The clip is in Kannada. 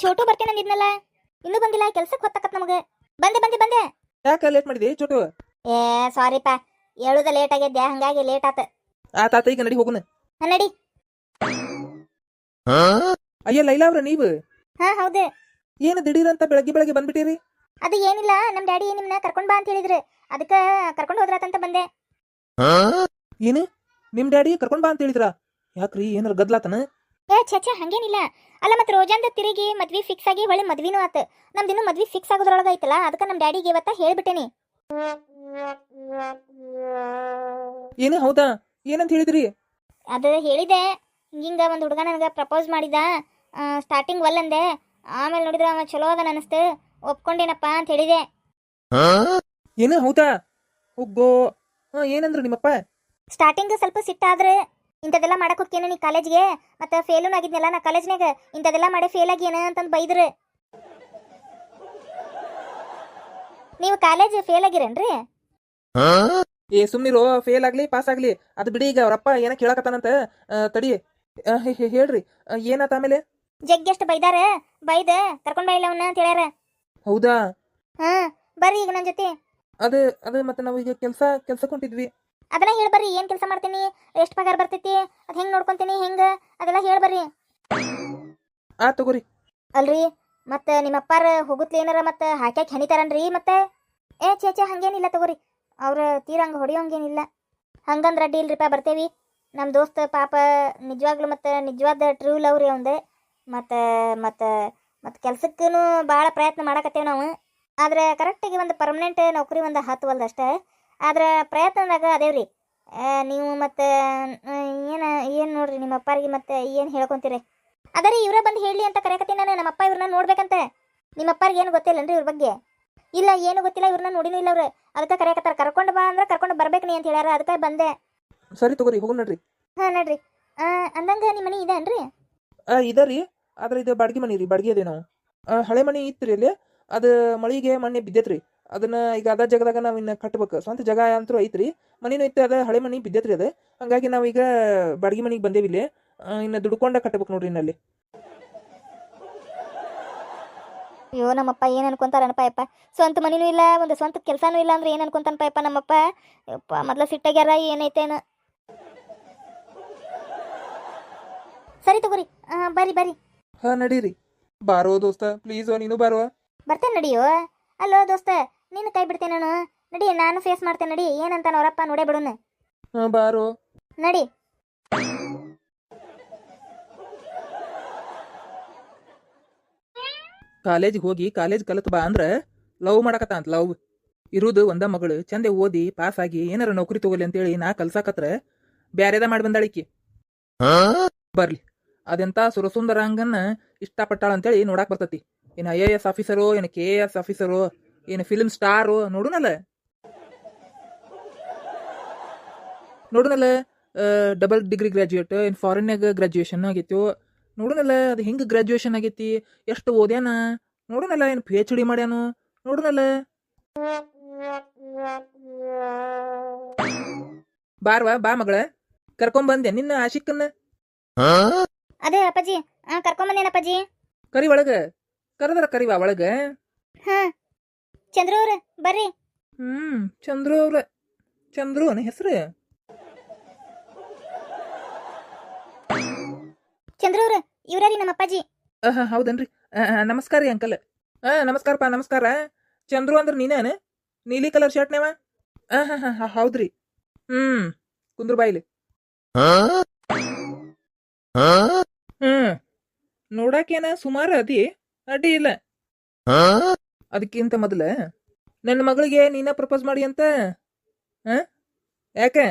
ಛೋಟು ಬರ್ತೇನೆ ಅಂದಿದ್ನಲ್ಲ ಇನ್ನೂ ಬಂದಿಲ್ಲ ಕೆಲ್ಸಕ್ಕೆ ಹೊತ್ತಕತ್ ನಮಗೆ. ಬಂದೆ ಬಂದೆ ಬಂದೆ. ಯಾಕ ಲೇಟ್ ಮಾಡಿದೆ? ಚೋಟು. ಏ ಸಾರಿಪ್ಪ ಹೇಳುದ ಲೇಟ್ ಆಗ್ಯದ್ದೆ ಹಂಗಾಗಿ ಲೇಟ್ ಆತ. ಆ ತಾತ ಈಗ ನಡಿ ಹೋಗುನ. ಹಾ, ನಡಿ. ಅಯ್ಯ ಲೈಲಾ ಅವ್ರ ನೀವು? ಹಾ ಹೌದು. ಏನು ದಿಢೀರಂತ ಬೆಳಗ್ಗೆ ಬೆಳಗ್ಗೆ ಬಂದ್ಬಿಟ್ಟಿರಿ? ಅದು ಏನಿಲ್ಲ ನಮ್ ಡ್ಯಾಡಿ ನಿಮ್ನ ಕರ್ಕೊಂಡ್ ಬಾ ಅಂತ ಹೇಳಿದ್ರು. ಅದಕ್ಕ ಕರ್ಕೊಂಡ್ ಹೋದ್ರಾತಂತ ಬಂದೆ. ಏನು? ನಿಮ್ ಡ್ಯಾಡಿ ಕರ್ಕೊಂಡ್ ಬಾ ಅಂತ ಹೇಳಿದ್ರ? ಯಾಕ್ರಿ ಏನಾರ ಗದ್ಲಾತನ? ಏ ಛಚ ಹಂಗೇನಿಲ್ಲ. ಅಲ್ಲ ಮತ್ತೆ ರೋಜಾಂದ ತಿರುಗಿ ಮದ್ವಿ ಫಿಕ್ಸ್ ಆಗಿ ಹೊಳೆ ಮದ್ವಿನೂ ಆತ. ನಮ್ದಿನ್ನೂ ಮದ್ವಿ ಫಿಕ್ಸ್ ಆಗೋದ್ರೊಳಗ ಐತಲ್ಲ ಅದಕ್ಕೆ ನಮ್ಮ ಡ್ಯಾಡಿಗೆ ಇವತ್ತ ಹೇಳ್ಬಿಟ್ಟೇನಿ. ಏನು ಹೌದಾ? ಏನಂತ ಹೇಳಿದ್ರಿ? ಅದು ಹೇಳಿದೆ. ಹಿಂಗ ಒಂದು ಹುಡುಗ ನನಗೆ ಪ್ರಪೋಸ್ ಮಾಡಿದ. ಸ್ಟಾರ್ಟಿಂಗ್ ಒಲ್ಲಂದೆ ಆಮೇಲೆ ನೋಡಿದ್ರೆ ಅವ ಚಲೋ ಅದ ಅನಿಸ್ತು. ಒಪ್ಕೊಂಡೇನಪ್ಪ ಅಂತ ಹೇಳಿದೆ. ಏನು ಹೌದಾ? ಒಬ್ಬೋ ಏನಂದ್ರು ನಿಮ್ಮಪ್ಪ? ಸ್ಟಾರ್ಟಿಂಗ್ ಸ್ವಲ್ಪ ಸಿಟ್ಟಾದ್ರೆ ಇಂಥದೆಲ್ಲ ಮಾಡಕ್ ಹೋಗ್ತೇನೆ ನೀ ಕಾಲೇಜ್ಗೆ? ಮತ್ತೆ ಫೇಲೂ ಆಗಿದ್ನಲ್ಲ ನಾ ಕಾಲೇಜ್ನಾಗ ಇಂಥದೆಲ್ಲ ಮಾಡಿ ಫೇಲ್ ಆಗ್ಯೇನ ಅಂತಂದು ಬೈದ್ರು. ನೀವು ಕಾಲೇಜ್ ಫೇಲ್ ಆಗಿರೇನ್ರಿ? ಏ ಸುಮ್ನಿರೋ ಫೇಲ್ ಆಗ್ಲಿ ಪಾಸ್ ಆಗ್ಲಿ. ಅದು ಬಿಡಿ ಈಗ ಅವರಪ್ಪ ಏನ ಕೇಳಕತ್ತಾನಂತ. ಆ, ತಡಿ. ಆ, ಹೇ- ಹೇ- ಹೇಳ್ರಿ. ಆ, ಏನಾತ ಆಮೇಲೆ? ಜಗ್ಗೆಷ್ಟು ಬೈದಾರ? ಬೈದ ಕರ್ಕೊಂಡ್ ಬೈಲ ಅವನ್ನ ಅಂತ ಹೇಳ್ಯಾರ. ಹೌದಾ? ಹಾ ಬರ್ರಿ ಈಗ ನನ್ನ ಜೊತೆ. ಅದ ಅದ ಮತ್ತೆ ನಾವು ಈಗ ಕೆಲಸ ಕೆಲ್ಸಕ್ಕೆ ಹೊಂಟಿದ್ವಿ. ಅದನ್ನ ಹೇಳ್ಬರ್ರಿ ಏನ್ ಕೆಲಸ ಮಾಡ್ತೀನಿ? ಎಷ್ಟು ಪಗಾರ ಬರ್ತೈತಿ? ಅದ್ ಹೆಂಗ್ ನೋಡ್ಕೊಂತೀನಿ ಹೆಂಗ? ಅದೆಲ್ಲ ಹೇಳ್ಬರ್ರಿ ಆ ತಗೋರಿ. ಅಲ್ರಿ ಮತ್ತೆ ನಿಮ್ಮ ಅಪ್ಪಾರ ಹೋಗುತ್ಲಿ ಏನಾರ ಮತ್ತೆ ಹಾಕ್ಯಾಕ್ ಹೆಣಿತಾರನ್ರಿ ಮತ್ತೆ? ಏ ಚೇ ಚೇ ಹಂಗೇನಿಲ್ಲ ತಗೋರಿ. ಅವ್ರ ಹಂಗೆ ಹೊಡಿಯೋಂಗೇನಿಲ್ಲ. ಹಂಗಂದ್ರ ಅಡ್ಡಿ ಇಲ್ರಿಪ್ಪ ಬರ್ತೇವಿ. ನಮ್ಮ ದೋಸ್ತ ಪಾಪ ನಿಜವಾಗ್ಲೂ ಮತ್ತೆ ನಿಜವಾದ ಟ್ರೂ ಲವ್ ರೀ ಅವಂದು. ಮತ್ತು ಮತ್ತು ಮತ್ತು ಕೆಲ್ಸಕ್ಕೂ ಭಾಳ ಪ್ರಯತ್ನ ಮಾಡಕತ್ತೇವೆ ನಾವು. ಆದ್ರೆ ಕರೆಕ್ಟಾಗಿ ಒಂದು ಪರ್ಮನೆಂಟ್ ನೌಕರಿ ಒಂದು ಹತ್ತುವಲ್ದು ಅಷ್ಟೇ. ಆದ್ರೆ ಪ್ರಯತ್ನದಾಗ ಅದೇವ್ರಿ ರೀ ನೀವು ಮತ್ತು ಏನು ಏನು ನೋಡ್ರಿ ನಿಮ್ಮ ಅಪ್ಪಾರಿಗೆ ಮತ್ತೆ ಏನು ಹೇಳ್ಕೊಂತೀರಿ? ಅದರಿ ಇವ್ರ ಬಂದು ಹೇಳಿ ಅಂತ ಕರೆಯಕತ್ತೀನಿ ನಾನು ನಮ್ಮಪ್ಪ ಇವ್ರನ್ನ ನೋಡ್ಬೇಕಂತೆ. ನಿಮ್ಮ ಅಪ್ಪರಿಗೆ ಏನು ಗೊತ್ತಿಲ್ಲನ್ರಿ ಇವ್ರ ಬಗ್ಗೆ? ಇಲ್ಲ ಏನು ಗೊತ್ತಿಲ್ಲ ಇವ್ರನ್ನ ನೋಡಿನೂ ಇಲ್ಲ ಅವ್ರು. ಅದಕ್ಕೆ ಕರೆಯಕತ್ತಾರ ಕರ್ಕೊಂಡು ಬಾ ಅಂದ್ರೆ ಕರ್ಕೊಂಡು ಬರ್ಬೇಕು ನೀ ಅಂತ ಹೇಳ್ಯಾರ ಅದಕ್ಕೆ ಬಂದೆ. ಸರಿ ತಗೋರಿ ಹೋಗೋಣ ನೋಡ್ರಿ. ಹಾಂ ನೋಡ್ರಿ. ಅಂದಂಗೆ ಅಂದಂಗ ನಿಮ್ಮ ಮನೆ ಇದೆ ಅನ್ರಿ ಆ ರೀ ಆದ್ರೆ ಇದು ಬಾಡ್ಗಿ ಮನಿ ರೀ ಬಾಡ್ಗಿ ಅದೇ ನಾವು. ಹಳೆ ಮನಿ ರೀ ಅಲ್ಲಿ ಅದು ಮಳಿಗೆ ಮೊನ್ನೆ ಬಿದ್ದೈತ್ರಿ. ಅದನ್ನ ಈಗ ಅದ ಜಾಗದಾಗ ನಾವು ಇನ್ನ ಕಟ್ಬೇಕು. ಸ್ವಂತ ಜಾಗ ಅಂತೂ ಐತ್ರಿ. ಮನೇನು ಐತೆ ಅದ ಹಳೆ ಮನಿ ಬಿದ್ದೈತ್ರಿ ಅದು. ಹಂಗಾಗಿ ಈಗ ಬಾಡ್ಗಿ ಮನಿಗೆ ಬಂದೇವಿ ಇಲ್ಲಿ. ಇನ್ನು ದುಡ್ಕೊಂಡ ಕಟ್ಬೇಕು ನೋಡ್ರಿ ಇನ್ನಲ್ಲಿ ಅಯ್ಯೋ ನಮ್ಮಪ್ಪ ಏನು ಅನ್ಕೊಂತಾರನಪ್ಪ ಯಪ್ಪ ಸ್ವಂತ ಮನೇನೂ ಇಲ್ಲ ಒಂದು ಸ್ವಂತ ಕೆಲಸನೂ ಇಲ್ಲ ಅಂದ್ರೆ ಏನು ಅನ್ಕೊಂತಾನಪ್ಪ ಯಪ್ಪ ನಮ್ಮಪ್ಪ? ಯಪ್ಪ ಮೊದ್ಲ ಸಿಟ್ಟಾಗ್ಯಾರ ಏನೈತೇನು ಸರಿ ತಗೋರಿ. ಬರ್ರಿ ಬರ್ರಿ. ಹಾ ನಡೀರಿ. ಬಾರೋ ದೋಸ್ತ ಪ್ಲೀಸ್ ನೀನು ಬಾರೋ. ಬರ್ತೇನೆ ನಡಿಯೋ. ಅಲ್ಲೋ ದೋಸ್ತ ನೀನು ಕೈ ಬಿಡ್ತೇನೆ ನಾನು. ನಡಿ ನಾನು ಫೇಸ್ ಮಾಡ್ತೇನೆ ನಡಿ. ಏನಂತ ಅವರಪ್ಪ ನೋಡೇ ಬಿಡುನು. ಹಾ ಬಾರೋ. ನಡಿ. ಕಾಲೇಜ್ ಹೋಗಿ ಕಾಲೇಜ್ ಕಲಿತ್ ಬಾ ಅಂದ್ರ ಲವ್ ಮಾಡಕತ್ತ ಅಂತ ಲವ್. ಇರುದು ಒಂದ ಮಗಳು ಚಂದೆ ಓದಿ ಪಾಸ್ ಆಗಿ ಏನಾರ ನೌಕರಿ ತಗೋಲಿ ಅಂತೇಳಿ ನಾ ಕಲ್ಸಾಕತ್ರ ಬ್ಯಾರೆದ ಮಾಡಿ ಬಂದಾಳಿಕಿ. ಬರ್ಲಿ. ಅದೆಂತ ಸುರಸುಂದರ ಹಂಗನ್ನ ಇಷ್ಟಪಟ್ಟಾಳ ಅಂತೇಳಿ ನೋಡಾಕ್ ಬರ್ತತಿ. ಏನ್ ಐ ಎ ಎಸ್ ಆಫೀಸರು ಏನ್ ಕೆ ಎ ಎಸ್ ಆಫೀಸರು ಏನ್ ಫಿಲ್ಮ್ ಸ್ಟಾರು ನೋಡುನಲ್ಲ? ನೋಡುನಲ್ಲ ಡಬಲ್ ಡಿಗ್ರಿ ಗ್ರಾಜುಯೇಟ್ ಇನ್ ಫಾರಿನ್ಯಾಗ ಗ್ರಾಜುಯೇಷನ್ ಆಗೈತಿ? ನೋಡುನಲ್ಲ ಅದು ಹೆಂಗ್ ಗ್ರಾಜುಯೇಷನ್ ಆಗೈತಿ? ಎಷ್ಟು ಓದ್ಯಾನ? ನೋಡುನಲ್ಲ ಏನು ಪಿ ಎಚ್ ಡಿ ಮಾಡ್ಯಾನು? ನೋಡುನಲ್ಲ. ಬಾರ್ವಾ ಬಾ ಮಗಳ. ಕರ್ಕೊಂಬಂದೆ ನಿನ್ನ ಆಶಿಕ್ಕನ್ನ ಅದೇ ಅಪ್ಪಾಜಿ ಕರ್ಕೊಂಬಂದೇನಪ್ಪಾಜಿ ಕರಿ ಒಳಗ. ಕರೆದ್ರ ಕರಿವಾ ಒಳಗ. ಹಾ. ಚಂದ್ರು ಅವ್ರ ಬರ್ರಿ. ಹ್ಮ್ ಚಂದ್ರು ಅವ್ರ. ಚಂದ್ರು ಅನ್ನ ಹೆಸರು? ಚಂದ್ರು ಅವ್ರ ಇವ್ರಿ ನಮ್ಮ ಅಪ್ಪಾಜಿ. ಆಹಾ ಹೌದನ್ರಿ. ಆ, ಆ, ನಮಸ್ಕಾರ ರೀ ಅಂಕಲ್. ನಮಸ್ಕಾರ ನಮಸ್ಕಾರಪ್ಪ ನಮಸ್ಕಾರ. ಚಂದ್ರು ಅಂದ್ರ ನೀನೇನ? ನೀಲಿ ಕಲರ್ ಶರ್ಟ್ನೇವ ಹಾ ಹಾ ಹಾ ಹೌದ್ರಿ. ಹ್ಮ್ ಕುಂದ್ರ ಬಾಯಿಲಿ. ಹ್ಮ್ ನೋಡಾಕೇನ ಸುಮಾರು ಅದಿ ಅಡ್ಡಿ ಇಲ್ಲ. ಅದಕ್ಕಿಂತ ಮೊದಲೇ ನನ್ನ ಮಗಳಿಗೆ ನೀನ ಪ್ರಪೋಸ್ ಮಾಡಿ ಅಂತ? ಹ? ಯಾಕೆ?